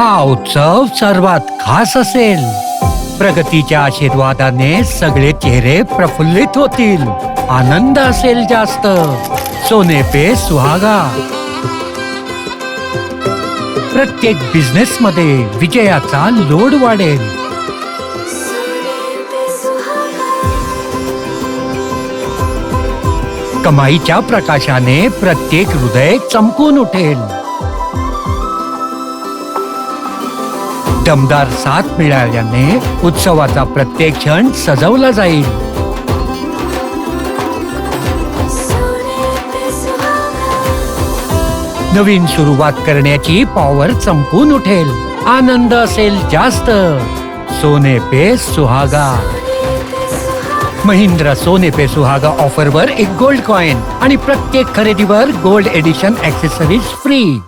हा उत्सव सर्वात खास असेल. प्रगतीच्या आशीर्वादाने सगळे चेहरे प्रफुल्लित होतील. आनंद असेल जास्त. सोने पे सुहागा. प्रत्येक बिझनेस मध्ये विजयाचा लोड वाढेल. कमाईच्या प्रकाशाने प्रत्येक हृदय चमकून उठेल. दमदार साथ मिळाल्याने उत्सवाचा प्रत्येक क्षण सजवला जाईल. नवीन सुरुवात करण्याची पॉवर चमकून उठेल. आनंद असेल जास्त. सोने पे सुहागा. महिंद्रा सोने पे सुहागा ऑफर वर एक गोल्ड कॉईन आणि प्रत्येक खरेदीवर गोल्ड एडिशन ऍक्सेसरीज फ्री